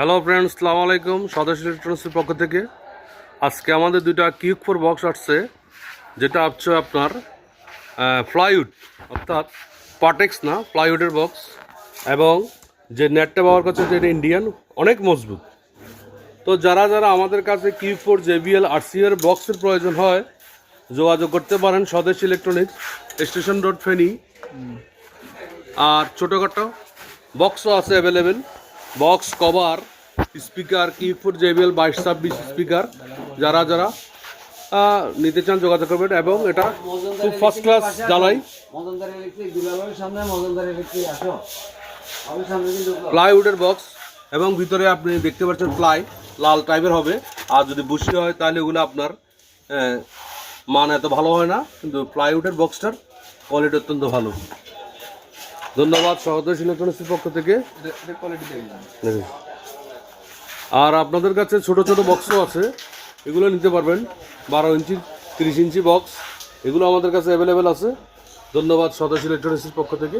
Hello friends সালাম আলাইকুম সদস্য ইলেকট্রনিক্সের পক্ষ থেকে আজকে আমাদের দুইটা কিউক ফোর বক্স আসছে, যেটা হচ্ছে আপনার ফ্লাইউড অর্থাৎ পাটেক্স না প্লাইউডের বক্স এবং যে নেটটা ব্যবহার করছে যেটা ইন্ডিয়ান অনেক মজবুত। তো যারা যারা আমাদের কাছে কিউ ফোর জেবিএল আরসিএর বক্সের প্রয়োজন হয়, যোগাযোগ করতে পারেন Swadesh electronics station road Feni আর ছোটোখাটো বক্সও আছে অ্যাভেলেবেল বক্স কভার স্পিকার কিফোর জেবিএল বাইশ ছাব্বিশ স্পিকার যারা যারা নিতে চান যোগাযোগ করবেন এবং এটা খুব ফার্স্ট ক্লাস জ্বালাই। প্লাইউডের বক্স এবং ভিতরে আপনি দেখতে পাচ্ছেন প্লাই লাল টাইপের হবে। আর যদি বুসি হয় তাহলে ওগুলো আপনার মান এত ভালো হয় না কিন্তু প্লাইউডের বক্সটার কোয়ালিটি অত্যন্ত ভালো। ধন্যবাদ সহদেশ ইলেকট্রনিক্সের পক্ষ থেকে। আর আপনাদের কাছে ছোট ছোট বক্সও আছে। এগুলো নিতে পারবেন। বারো ইঞ্চি, তিরিশ ইঞ্চি বক্স এগুলো আমাদের কাছে অ্যাভেলেবেল আছে। ধন্যবাদ সদস্য ইলেকট্রনিক্সের পক্ষ থেকে।